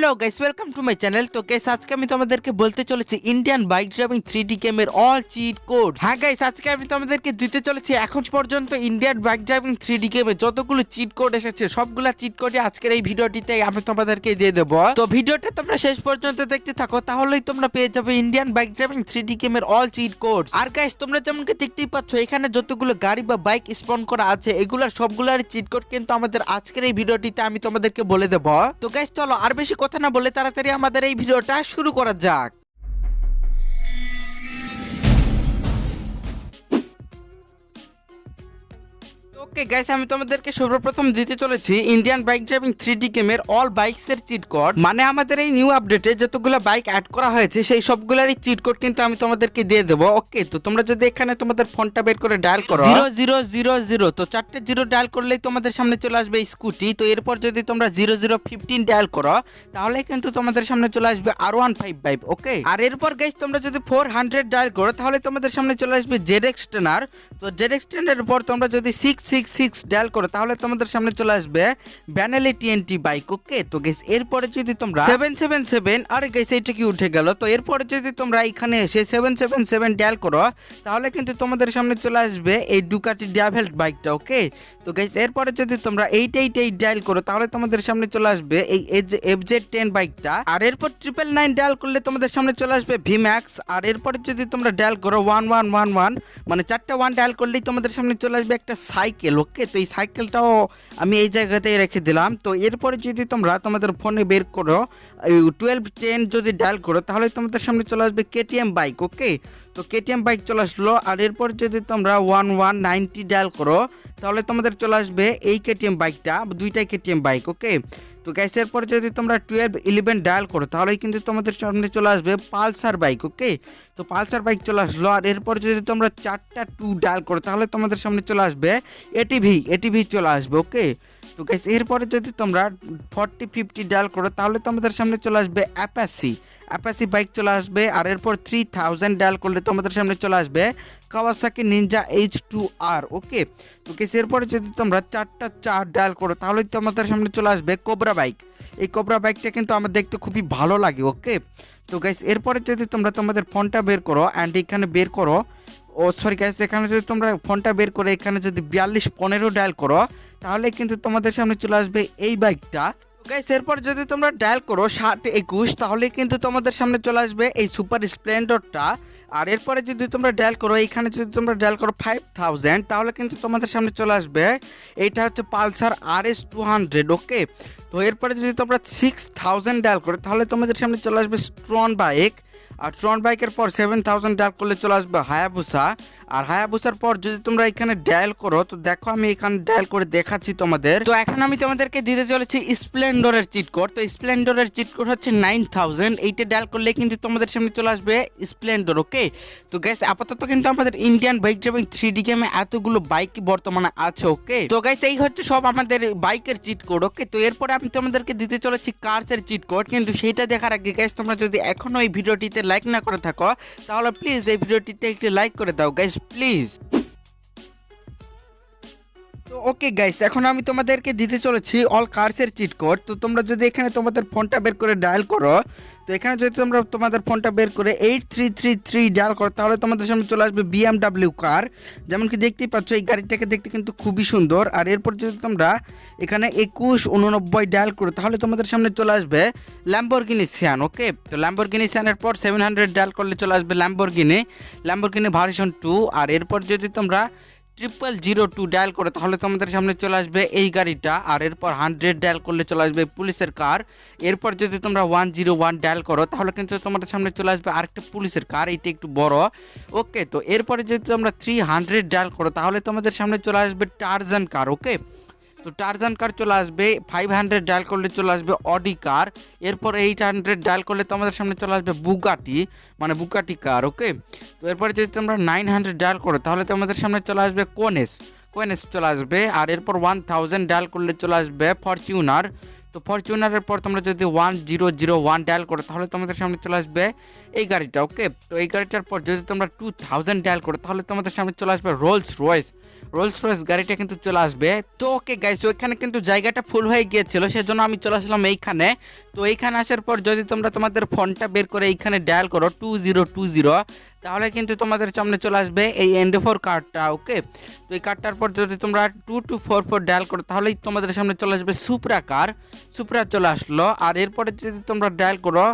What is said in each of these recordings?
Hello guys welcome to my channel তো guys আজকে আমি তোমাদেরকে বলতে চলেছি Indian bike driving three D গেমের অল চিট কোড হ্যাঁ গাইস আজকে আমি তোমাদেরকে দিতে চলেছি এখন পর্যন্ত Indian bike driving three D গেমে যতগুলো চিট কোড এসেছে, সবগুলা চিট কোডই আজকের এই ভিডিওটিতে আমি তোমাদেরকে দিয়ে দেবো। তো, ভিডিওটা তোমরা শেষ পর্যন্ত দেখতে থাকো, তাহলেই তোমরা পেয়ে যাবে Indian bike driving three D গেমের অল চিট কোড আর গাইস তোমরা যেমন কি দেখতেই পাচ্ছ, এখানে যতগুলো গাড়ি বা বাইক স্পন করা আছে, এগুলার সবগুলার চিট কোড কিন্তু আমাদের আজকের এই ভিডিওটিতে আমি তোমাদেরকে বলে দেবো। তো গাইস চলো, আর বেশি কথা না বলে তাড়াতাড়ি আমাদের এই ভিডিওটা শুরু করা যাক। ওকে গাইস আমি তোমাদেরকে সর্বপ্রথম দিতে চলেছি Indian bike driving three D গেমের অল বাইকস এর চিট কোড মানে আমাদের এই নিউ আপডেটে যতগুলো বাইক অ্যাড করা হয়েছে, সেই সবগুলোরই চিট কোড কিন্তু আমি তোমাদেরকে দিয়ে দেবো। ওকে তো তোমরা যদি এখানে তোমাদের ফোনটা বের করে ডায়াল করো। জিরো জিরো জিরো জিরো, তো চারটে জিরো ডায়াল করলেই তোমাদের সামনে চলে আসবে স্কুটি তো এরপর যদি তোমরা জিরো জিরো ফিফটিন ডায়াল করো, তাহলে কিন্তু তোমাদের সামনে চলে আসবে আর ওয়ান ফাইভ ফাইভ ওকে আর এরপর গাইস তোমরা যদি ফোর হান্ড্রেড ডায়াল করো, তাহলে তোমাদের সামনে চলে আসবে জেড এক্স তো জেড এক্স পর তোমরা যদি six six six six dial করো, তাহলে তোমাদের সামনে চলে আসবে ব্যানেলি টিএনটি বাইক ওকে তো গেস এরপরে যদি তোমরা সেভেন সেভেন সেভেন আর গেস এইটা কি উঠে গেল? তো এরপরে যদি তোমরা এখানে এসে সেভেন সেভেন সেভেন ডায়াল করো, তাহলে কিন্তু তোমাদের সামনে চলে আসবে এই ডুকাটি ডাভেল বাইকটা ওকে তো গাইস এরপরে যদি তোমরা এইট এইট এইট ডায়াল করো, তাহলে তোমাদের সামনে চলে আসবে এই এফ জেড টেন বাইকটা আর এরপর ট্রিপল নাইন ডায়াল করলে তোমাদের সামনে চলে আসবে ভিম্যাক্স আর এরপরে যদি তোমরা ডায়াল করো ওয়ান ওয়ান ওয়ান ওয়ান মানে চারটা ওয়ান ডায়াল করলেই তোমাদের সামনে চলে আসবে একটা সাইকেল ওকে তো এই সাইকেলটাও আমি এই জায়গাতেই রেখে দিলাম। তো এরপরে যদি তোমরা তোমাদের ফোনে বের করো টুয়েলভ টেন যদি ডায়াল করো, তাহলে তোমাদের সামনে চলে আসবে কেটিএম বাইক ওকে তো কেটিএম বাইক চলে আসলো। আর এরপর যদি তোমরা ওয়ান ওয়ান নাইনটি ডায়াল করো, তাহলে তোমাদের চলে আসবে এই কেটিএম বাইকটা দুইটাই কেটিএম বাইক ওকে তো গ্যাসের পর যদি তোমরা টুয়েলভ ইলেভেন ডায়াল করো তাহলে কিন্তু তোমাদের সামনে চলে আসবে পালসার বাইক ওকে তো পালসার বাইক চলে আসলো। আর এরপর যদি তোমরা চারটা টু ডায়াল করো, তাহলে তোমাদের সামনে চলে আসবে এটিভি এটিভি চলে আসবে ওকে তো গ্যাস এরপরে যদি তোমরা ফর্টি ফিফটি ডায়াল করো, তাহলে তোমাদের সামনে চলে আসবে অ্যাপাসি অ্যাপাসি বাইক চলে আসবে, আর এরপর থ্রি থাউজেন্ড ডায়াল করলে তোমাদের সামনে চলে আসবে কাওয়াসাকি নিনজা এইচ টু আর ওকে কেস এরপরে যদি তোমরা চারটা চার ডায়াল করো তাহলে তোমাদের সামনে চলে আসবে কোবরা বাইক এই কোবরা বাইকটা কিন্তু আমার দেখতে খুবই ভালো লাগে ওকে তো গাইস এরপরে যদি তোমরা তোমাদের ফোনটা বের করো অ্যান্ড এখানে বের করো, ও সরি গাইস এখানে যদি তোমরা ফোনটা বের করে এখানে যদি বিয়াল্লিশ পনেরো ডায়াল করো তাহলে কিন্তু তোমাদের সামনে চলে আসবে এই বাইকটা গাইস এরপর যদি তোমরা ডায়াল করো ষাট একুশ, তাহলে কিন্তু তোমাদের সামনে চলে আসবে এই সুপার স্প্লেন্ডরটা আর এরপরে যদি তোমরা ডায়াল করো এইখানে যদি তোমরা ডায়াল করো ফাইভ থাউজেন্ড তাহলে কিন্তু তোমাদের সামনে চলে আসবে এইটা হচ্ছে Pulsar R S two hundred okay তো এরপরে যদি তোমরা সিক্স থাউজেন্ড ডায়াল করো, তাহলে তোমাদের সামনে চলে আসবে স্ট্রন বাইক আর ট্রন বাইকের পর সেভেন থাউজেন্ড ডায়াল করলে চলে আসবে হায়াবুসা আর হায়াবুসার পর যদি তোমরা এখানে ডায়াল করো, তো দেখো আমি এখানে ডায়াল করে দেখাচ্ছি তোমাদের। তো এখন আমি তোমাদেরকে দিতে চলেছি স্প্লেন্ডরের চিট কোড। তো স্প্লেন্ডরের চিট কোড হচ্ছে নাইন থাউজেন্ড। এইটা ডায়াল করলে কিন্তু তোমাদের সামনে চলে আসবে স্প্লেন্ডর, ওকে? তো গ্যাস আপাতত কিন্তু আমাদের Indian bike driving three D গেমে এতগুলো বাইক বর্তমানে আছে, ওকে? তো গাইস এই হচ্ছে সব আমাদের বাইকের চিট কোড, ওকে? তো এরপরে আমি তোমাদেরকে দিতে চলেছি কার্সের চিট কোড। কিন্তু সেটা দেখার আগে গাইস তোমরা যদি এখনও এই ভিডিওটিতে লাইক না করে থাকো, তাহলে প্লিজ এই ভিডিওটিতে একটি লাইক করে দাও গাইস প্লিজ তো ওকে গাইস এখন আমি তোমাদেরকে দিতে চলেছি অল কার্সের চিট কোড তো তোমরা যদি এখানে তোমাদের ফোনটা বের করে ডায়াল করো, তো এখানে যদি তোমরা তোমাদের ফোনটা বের করে eight three three three dial করো, তাহলে তোমাদের সামনে চলে আসবে বিএমডাব্লিউ কার যেমন কি দেখতেই পাচ্ছ, এই গাড়িটাকে দেখতে কিন্তু খুবই সুন্দর। আর এরপর যদি তোমরা এখানে একুশ উননব্বই ডায়াল করো, তাহলে তোমাদের সামনে চলে আসবে ল্যাম্বরগিনি সিয়ান ওকে তো ল্যাম্বরগিনি সিয়ানের পর সেভেন হান্ড্রেড ডায়াল করলে চলে আসবে ল্যাম্বরগিনি ল্যাম্বরগিনি ভার্সন টু আর এরপর যদি তোমরা ট্রিপল জিরো টু ডায়াল করে তাহলে তোমাদের সামনে চলে আসবে এই গাড়িটা। আর এরপর হান্ড্রেড ডায়াল করলে চলে আসবে পুলিশের কার এরপর যদি তোমরা ওয়ান জিরো ওয়ান ডায়াল করো, তাহলে কিন্তু তোমাদের সামনে চলে আসবে আরেকটা পুলিশের কার এইটা একটু বড়। ওকে তো এরপরে যদি তোমরা থ্রি হান্ড্রেড ডায়াল করো, তাহলে তোমাদের সামনে চলে আসবে টার্জান কার ওকে তো টার্জান কার চলে আসবে ফাইভ হান্ড্রেড ডায়াল করলে চলে আসবে অডি কার এরপর এইট হান্ড্রেড ডায়াল করলে তোমাদের সামনে চলে আসবে বুগাটি মানে বুগাটি কার ওকে তো এরপরে যদি তোমরা নাইন হান্ড্রেড ডায়াল করো, তাহলে তোমাদের সামনে চলে আসবে কোনেস কোয়েনেস চলে আসবে, আর এরপর ওয়ান থাউজেন্ড ডায়াল করলে চলে আসবে ফরচুনার তো ফরচুনারের পর তোমরা যদি one zero zero one dial করো, তাহলে তোমাদের সামনে চলে আসবে এই গাড়িটা ওকে তো এই গাড়িটার পর যদি তোমরা টু থাউজেন্ড ডায়াল করো, তাহলে তোমাদের সামনে চলে আসবে রোলস রয়েস রোলস রয়েস গাড়িটা কিন্তু চলে আসবে। তো ওকে গাইস ওইখানে কিন্তু জায়গাটা ফুল হয়ে গিয়েছিল, সেজন্য আমি চলে আসলাম এইখানে। তো এইখানে আসার পর যদি তোমরা তোমাদের ফোনটা বের করে এইখানে ডায়াল করো টু জিরো টু জিরো তাহলে কিন্তু তোমাদের সামনে চলে আসবে এই এন্ডে ফোর কার্ডটা ওকে তো এই কার্ডটার পর যদি তোমরা two two four four dial করো, তাহলেই তোমাদের সামনে চলে আসবে সুপ্রা কার সুপ্রা চলে আসলো, আর এরপরে যদি তোমরা ডায়াল করো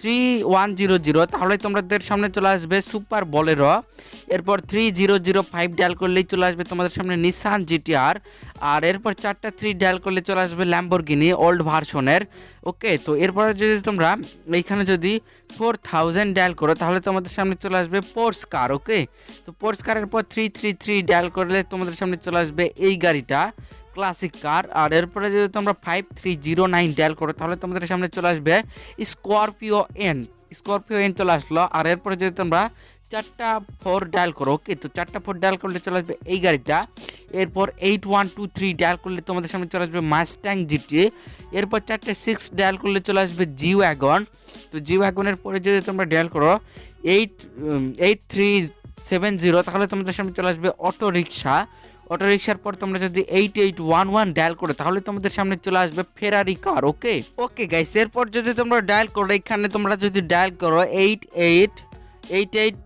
থ্রি ওয়ান জিরো জিরো তাহলে তোমাদের সামনে চলে আসবে সুপার বলেরো এরপর three zero zero five dial করলেই চলে আসবে তোমাদের সামনে নিসান জিটিআর আর এরপর চারটা থ্রি ডায়াল করলে চলে আসবে ল্যাম্বরগিনি ওল্ড ভার্সনের ওকে তো এরপরে যদি তোমরা এইখানে যদি ফোর থাউজেন্ড ডায়াল করো, তাহলে তোমাদের সামনে চলে আসবে পোর্স কার ওকে তো পোর্স কারের পর থ্রি থ্রি থ্রি ডায়াল করলে তোমাদের সামনে চলে আসবে এই গাড়িটা। ক্লাসিক কার আর এরপরে যদি তোমরা five three zero nine dial করো, তাহলে তোমাদের সামনে চলে আসবে স্করপিও এন স্করপিও এন চলে আসলো, আর এরপরে যদি তোমরা চারটা ফোর ডায়াল করো ওকে তো চারটা ফোর ডায়াল করলে চলে আসবে এই গাড়িটা, এরপর eight one two three dial করলে তোমাদের সামনে চলে আসবে মাস্ট্যাং জিটি এরপর চারটে সিক্স ডায়াল করলে চলে আসবে জি ওয়াগন তো জি ওয়াগনের পরে যদি তোমরা ডায়াল করো eight eight three seven zero তাহলে তোমাদের সামনে চলে আসবে অটো রিক্সা অটো রিক্সার পর তোমরা যদি eight eight one one dial করো, তাহলে তোমাদের সামনে চলে আসবে ফেরারি কার ওকে ওকে গাইস এরপর যদি তোমরা ডায়াল করো, এখানে তোমরা যদি ডায়াল করো eight eight eight eight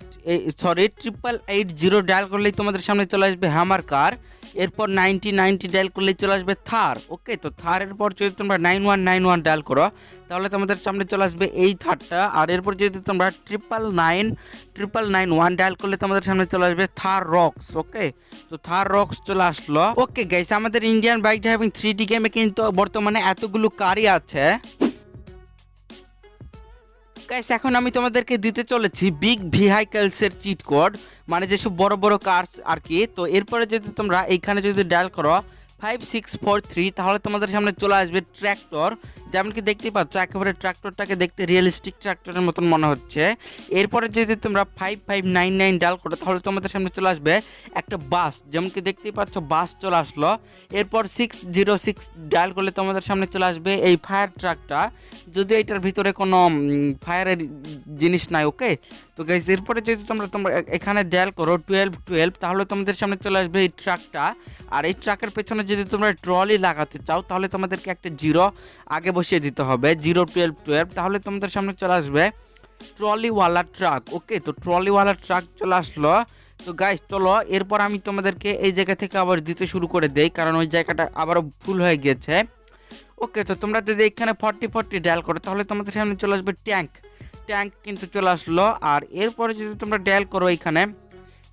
sorry triple eight zero dial করলেই তোমাদের সামনে চলে আসবে হ্যামার কার এরপর নাইনটি নাইনটি ডায়াল করলে চলে আসবে থার। ওকে, তো থারের পর যদি তোমরা nine one nine one dial করো, তাহলে তোমাদের সামনে চলে আসবে এই থারটা। আর এরপর যদি তোমরা triple nine triple nine one dial করলে তোমাদের সামনে চলে আসবে থার রক্স, ওকে? তো থার রক্স চলে আসলো। ওকে গাইস আমাদের Indian bike driving three D গেমে কিন্তু বর্তমানে এতগুলো কারই আছে। গাইস এখন আমি তোমাদেরকে দিতে চলেছি বিগ ভেহিকলসের চিট কোড মানে যেসব বড় বড় কার আর কি। তো এরপরে যদি তোমরা এইখানে যদি ডায়াল করো ফাইভ সিক্স ফোর থ্রি তাহলে তোমাদের সামনে চলে আসবে ট্র্যাক্টর যেমন কি দেখতেই পাচ্ছ, একেবারে ট্র্যাক্টরটাকে দেখতে রিয়েলিস্টিক ট্র্যাক্টরের মতন মনে হচ্ছে। এরপরে যদি তোমরা ফাইভ ফাইভ নাইন নাইন ডাল করো, তাহলে তোমাদের সামনে চলে আসবে একটা বাস যেমন কি দেখতেই পাচ্ছ বাস চলে আসলো। এরপর সিক্স জিরো সিক্স ডায়াল করলে তোমাদের সামনে চলে আসবে এই ফায়ার ট্রাকটা যদি এটার ভিতরে কোনো ফায়ারের জিনিস নাই ওকে তো গাইজ এরপরে যদি তোমরা তোমরা এখানে ডায়াল করো টুয়েলভ টুয়েলভ তাহলে তোমাদের সামনে চলে আসবে এই ট্রাকটা আর এই ট্রাকের পেছনে যদি তোমরা ট্রলি লাগাতে চাও, তাহলে তোমাদেরকে একটা জিরো আগে বসিয়ে দিতে হবে জিরো টুয়েলভ টুয়েলভ তাহলে তোমাদের সামনে চলে আসবে ট্রলিওয়ালা ট্রাক ওকে তো ট্রলিওয়ালা ট্রাক চলে আসলো। তো গাইস চলো, এরপর আমি তোমাদেরকে এই জায়গা থেকে আবার দিতে শুরু করে দেই, কারণ ওই জায়গাটা আবারও ফুল হয়ে গিয়েছে। ওকে তো তোমরা যদি এখানে ফর্টি ফর্টি ডায়াল করো, তাহলে তোমাদের সামনে চলে আসবে ট্যাঙ্ক ট্যাঙ্ক কিন্তু চলে আসলো, আর এরপরে যদি তোমরা ডায়াল করো এখানে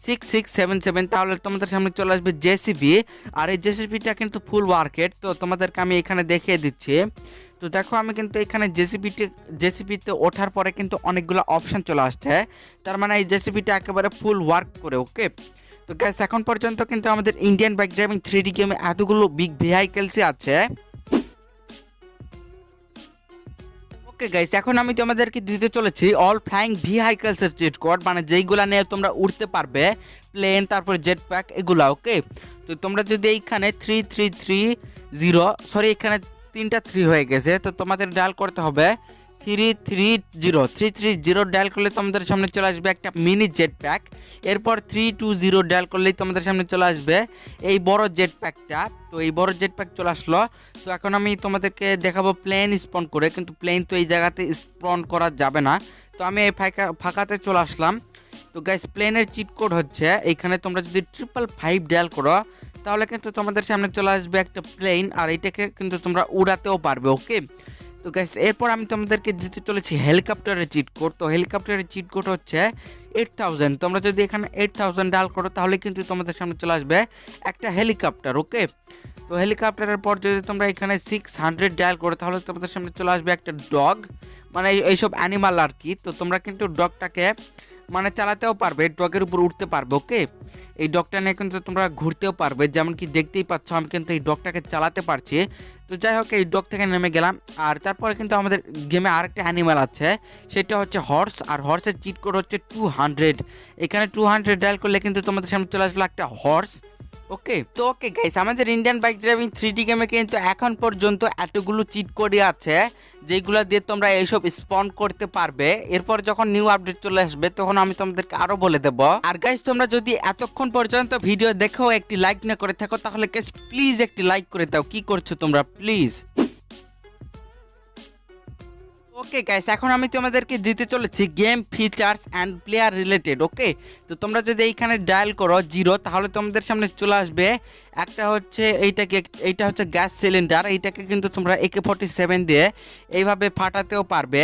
সিক্স সিক্স সেভেন সেভেন তাহলে তোমাদের সামনে চলে আসবে জেসিবি আর এই জেসিবিটা কিন্তু ফুল মার্কেট তো তোমাদেরকে আমি এখানে দেখিয়ে দিচ্ছি। তো দেখো আমি কিন্তু এখানে জেসিবিটি জেসিবিতে ওঠার পরে কিন্তু অনেকগুলো অপশান চলে আসছে। তার মানে এই জেসিবিটা একেবারে ফুল ওয়ার্ক করে ওকে তো গ্যাস এখন পর্যন্ত কিন্তু আমাদের Indian bike driving three D গেমে এতগুলো বিগ ভেহিকেলসই আছে। ওকে গাইস এখন আমি তোমাদেরকে দিতে চলেছি অল ফ্লাইং ভিহাইকেলসের চিট কোড মানে যেইগুলা নিয়ে তোমরা উড়তে পারবে প্লেন তারপরে জেট প্যাক এগুলা ওকে তো তোমরা যদি এইখানে three three three zero sorry এখানে তিনটা থ্রি হয়ে গেছে, তো তোমাদের ডায়াল করতে হবে three three zero three three zero dial করলে তোমাদের সামনে চলে আসবে একটা মিনি জেট প্যাক এরপর থ্রি টু জিরো ডায়াল করলেই তোমাদের সামনে চলে আসবে এই বড় প্যাকটা তো এই বড় প্যাক চলে আসলো। তো এখন আমি তোমাদেরকে দেখাবো প্লেন স্পন করে, কিন্তু প্লেন তো এই জায়গাতে স্পন করা যাবে না। তো আমি এই ফাঁকা, ফাঁকাতে চলে আসলাম। তো গাইস প্লেনের চিট হচ্ছে, এইখানে তোমরা যদি ট্রিপল ফাইভ ডায়াল করো, তাহলে কিন্তু তোমাদের সামনে চলে আসবে একটা প্লেন আর এইটাকে কিন্তু তোমরা উড়াতেও পারবে ওকে তো গাইস এরপর আমি তোমাদেরকে দিতে চলেছি হেলিকপ্টারের চিট কোড তো হেলিকপ্টারের চিট কোড হচ্ছে এইট থাউজেন্ড তোমরা যদি এখানে এইট থাউজেন্ড ডাল করো, তাহলে কিন্তু তোমাদের সামনে চলে আসবে একটা হেলিকপ্টার ওকে তো হেলিকপ্টারের পর যদি তোমরা এখানে সিক্স হান্ড্রেড ডায়াল করো, তাহলে তোমাদের সামনে চলে আসবে একটা ডগ মানে এই- এইসব অ্যানিমাল আর কি। তো তোমরা কিন্তু ডগটাকে মানে চালাতেও পারবে ডগের উপর উঠতে পারবে ওকে এই ডগটা নিয়ে কিন্তু তোমরা ঘুরতেও পারবে। যেমন কি দেখতেই পাচ্ছ, আমি কিন্তু এই ডগটাকে চালাতে পারছি। তো যাই হোক, এই ডগ থেকে নেমে গেলাম। আর তারপরে কিন্তু আমাদের গেমে আরেকটা অ্যানিমাল আছে, সেটা হচ্ছে হর্স আর হর্সের চিট কোড হচ্ছে টু হান্ড্রেড এখানে টু হান্ড্রেড ডায়াল করলে কিন্তু তোমাদের সামনে চলে আসবে একটা হর্স ওকে, তো ওকে গাইস আমাদের Indian bike driving three D গেমে কিন্তু এখন পর্যন্ত এতগুলো চিট করে আছে যেগুলো দিয়ে তোমরা এইসব স্পন করতে পারবে। এরপর যখন নিউ আপডেট চলে আসবে, তখন আমি তোমাদেরকে আরও বলে দেব। আর গাইস তোমরা যদি এতক্ষণ পর্যন্ত ভিডিও দেখো একটি লাইক না করে থাকো, তাহলে গাইস প্লিজ একটি লাইক করে দাও। কি করছ তোমরা? প্লিজ ওকে গাইস এখন আমি তোমাদেরকে দিতে চলেছি game features and player related okay তো তোমরা যদি এইখানে ডায়াল করো জিরো তাহলে তোমাদের সামনে চলে আসবে। একটা হচ্ছে এইটাকে, এইটা হচ্ছে গ্যাস সিলিন্ডার এইটাকে কিন্তু তোমরা একে ফর্টি সেভেন দিয়ে এইভাবে ফাটাতেও পারবে।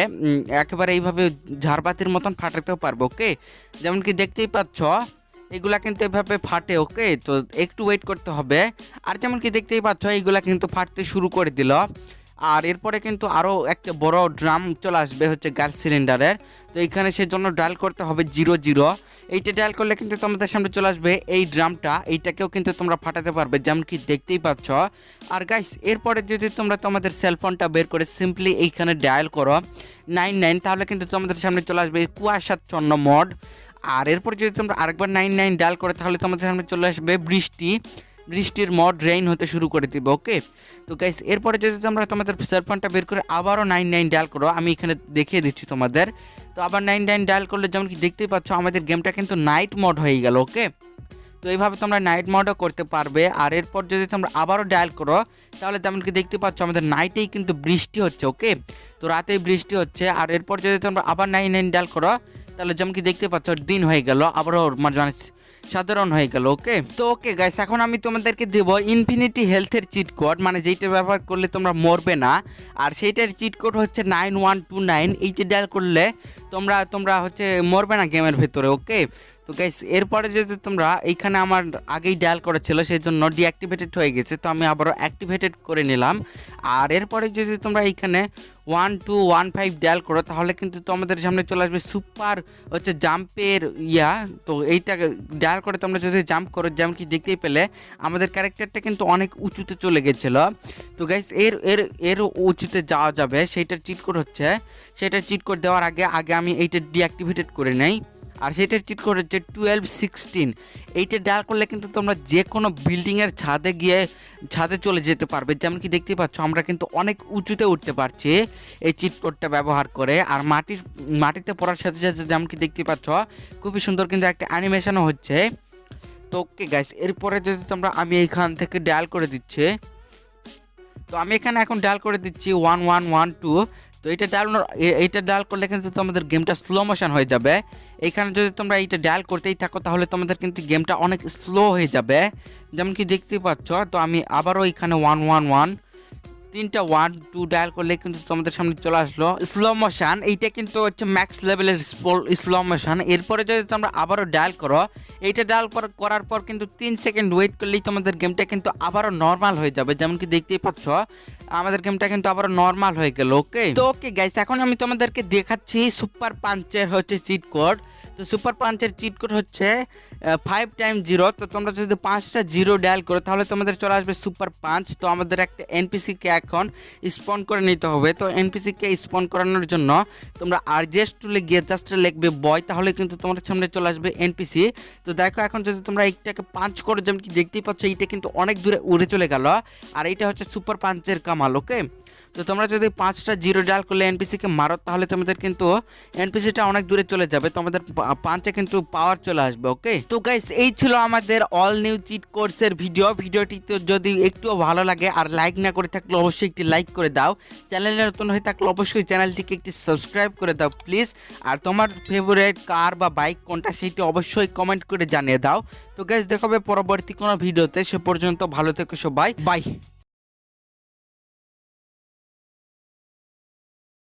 একেবারে এইভাবে ঝাড়বাতির মতন ফাটাতেও পারবে ওকে যেমন কি দেখতেই পাচ্ছ, এগুলা কিন্তু এভাবে ফাটে ওকে তো একটু ওয়েট করতে হবে। আর যেমন কি দেখতেই পাচ্ছ, এইগুলা কিন্তু ফাটতে শুরু করে দিল। আর এরপরে কিন্তু আরও একটা বড় ড্রাম চলে আসবে হচ্ছে গ্যাস সিলিন্ডারের। তো এইখানে সেজন্য ডায়াল করতে হবে জিরো জিরো। এইটা ডায়াল করলে কিন্তু তোমাদের সামনে চলে আসবে এই ড্রামটা। এইটাকেও কিন্তু তোমরা ফাটাতে পারবে যেমন কি দেখতেই পাচ্ছ। আর গাইস এরপরে যদি তোমরা তোমাদের সেলফোনটা বের করে সিম্পলি এইখানে ডায়াল করো নাইন নাইন তাহলে কিন্তু তোমাদের সামনে চলে আসবে কুয়াশাচ্ছন্ন মড আর এরপর যদি তোমরা আরেকবার নাইন নাইন ডায়াল করো, তাহলে তোমাদের সামনে চলে আসবে বৃষ্টি। বৃষ্টির মড রেইন হতে শুরু করে দিবে ওকে তো গাইস এরপরে যদি তোমরা তোমাদের সেলফোনটা বের করে আবারও নাইন নাইন ডায়াল করো, আমি এখানে দেখিয়ে দিচ্ছি তোমাদের। তো আবার নাইন নাইন ডায়াল করলে যেমন কি দেখতেই পাচ্ছ, আমাদের গেমটা কিন্তু নাইট মড হয়ে গেল ওকে তো এইভাবে তোমরা নাইট মোডও করতে পারবে। আর এরপর যদি তোমরা আবারও ডায়াল করো, তাহলে তেমন কি দেখতে পাচ্ছ, আমাদের নাইটেই কিন্তু বৃষ্টি হচ্ছে ওকে তো রাতেই বৃষ্টি হচ্ছে। আর এরপর যদি তোমরা আবার নাইন নাইন ডায়াল করো, তাহলে যেমন কি দেখতে পাচ্ছ, দিন হয়ে গেল, আবারও মানে সাধারণ হয়ে গেল ওকে তো ওকে গাইস এখন আমি তোমাদেরকে দেব ইনফিনিটি হেলথের চিট কোড মানে যেইটা ব্যবহার করলে তোমরা মরবে না, আর সেইটার চিট কোড হচ্ছে নাইন ওয়ান টু নাইন এইটা ডায়াল করলে তোমরা তোমরা হচ্ছে মরবে না গেমের ভেতরে ওকে তো গাইস এরপরে যদি তোমরা এইখানে আমার আগেই ডায়াল করা ছিল সেই জন্য ডিঅ্যাক্টিভেটেড হয়ে গেছে, তো আমি আবারও অ্যাক্টিভেটেড করে নিলাম। আর এরপরে যদি তোমরা এইখানে one two one five dial করো, তাহলে কিন্তু তোমাদের সামনে চলে আসবে সুপার হচ্ছে জাম্পের ইয়া। তো এইটা ডায়াল করে তোমরা যদি জাম্প করো, যেমন কি দেখতেই পেলে, আমাদের ক্যারেক্টারটা কিন্তু অনেক উঁচুতে চলে গেছিল। তো গাইস এর এর এর উঁচুতে যাওয়া যাবে সেইটার চিট কোড হচ্ছে। সেটার চিট কোড দেওয়ার আগে আগে আমি এইটা ডিঅ্যাক্টিভেটেড করে নেই। আর সেটার চিট কোড হচ্ছে টুয়েলভ সিক্সটিন এইটা ডায়াল করলে কিন্তু তোমরা যে কোনো বিল্ডিংয়ের ছাদে গিয়ে ছাদে চলে যেতে পারবে। যেমন কি দেখতে পাচ্ছ, আমরা কিন্তু অনেক উঁচুতে উঠতে পারছি এই চিট কোডটা ব্যবহার করে। আর মাটির, মাটিতে পড়ার সাথে সাথে যেমন কি দেখতে পাচ্ছ, খুবই সুন্দর কিন্তু একটা অ্যানিমেশনও হচ্ছে। তো ওকে গাইস এরপরে যদি তোমরা আমি এইখান থেকে ডায়াল করে দিচ্ছি, তো আমি এখানে এখন ডায়াল করে দিচ্ছি ওয়ান ওয়ান ওয়ান টু এটা ডায়াল এইটা ডায়াল করলে কিন্তু তোমাদের গেমটা স্লো মোশন হয়ে যাবে। এখানে যদি তোমরা এইটা ডায়াল করতেই থাকো, তাহলে তোমাদের কিন্তু গেমটা অনেক স্লো হয়ে যাবে। যেমন কি দেখতে পাচ্ছ, তো আমি আবারও এখানে ওয়ান ওয়ান ওয়ান তিনটা ওয়ান টু ডায়াল করলে কিন্তু তোমাদের সামনে চলে আসলো। স্লো মোশন এইটা কিন্তু হচ্ছে ম্যাক্স লেভেলের স্লো মোশন এরপরে যদি তোমরা আবারও ডায়াল করো, এইটা ডায়াল করার পর কিন্তু তিন সেকেন্ড ওয়েট করলেই তোমাদের গেমটা কিন্তু আবারও নর্মাল হয়ে যাবে। যেমন কি দেখতেই পাচ্ছ, আমাদের গেমটা কিন্তু আবারও নর্মাল হয়ে গেল ওকে তো ওকে গাইস এখন আমি তোমাদেরকে দেখাচ্ছি সুপার পাঞ্চের হচ্ছে চিট কোড তো সুপার পাঞ্চের চিট কোড হচ্ছে ফাইভ টাইম জিরো তো তোমরা যদি পাঁচটা জিরো ডায়াল করো, তাহলে তোমাদের চলে আসবে সুপার পাঞ্চ তো আমাদের একটা এনপিসিকে এখন স্পন করে নিতে হবে। তো এনপিসিকে স্পন করানোর জন্য তোমরা আরজেস্ট টুলে গিয়ে জাস্ট লিখবে বয় তাহলে কিন্তু তোমাদের সামনে চলে আসবে এনপিসি তো দেখো এখন যদি তোমরা এইটাকে পাঞ্চ করো, যেমন কি দেখতেই পাচ্ছ, এইটা কিন্তু অনেক দূরে উড়ে চলে গেল। আর এইটা হচ্ছে সুপার পাঞ্চের কামাল ওকে তো তোমরা যদি পাঁচটা জিরো ডাল করলে এনপিসিকে মারো, তাহলে তোমাদের কিন্তু এনপিসিটা অনেক দূরে চলে যাবে, তোমাদের পাঁচে কিন্তু পাওয়ার চলে আসবে ওকে তো গাইস এই ছিল আমাদের অল নিউ চিট কোর্সের ভিডিও ভিডিওটি তো যদি একটুও ভালো লাগে আর লাইক না করে থাকলে অবশ্যই একটি লাইক করে দাও। চ্যানেলে নতুন হয়ে থাকলে অবশ্যই চ্যানেলটিকে একটি সাবস্ক্রাইব করে দাও প্লিজ আর তোমার ফেভারিট কার বা বাইক কোনটা, সেটি অবশ্যই কমেন্ট করে জানিয়ে দাও। তো গাইস দেখাবে পরবর্তী কোনো ভিডিওতে সে পর্যন্ত ভালো থেকো সবাই। বাই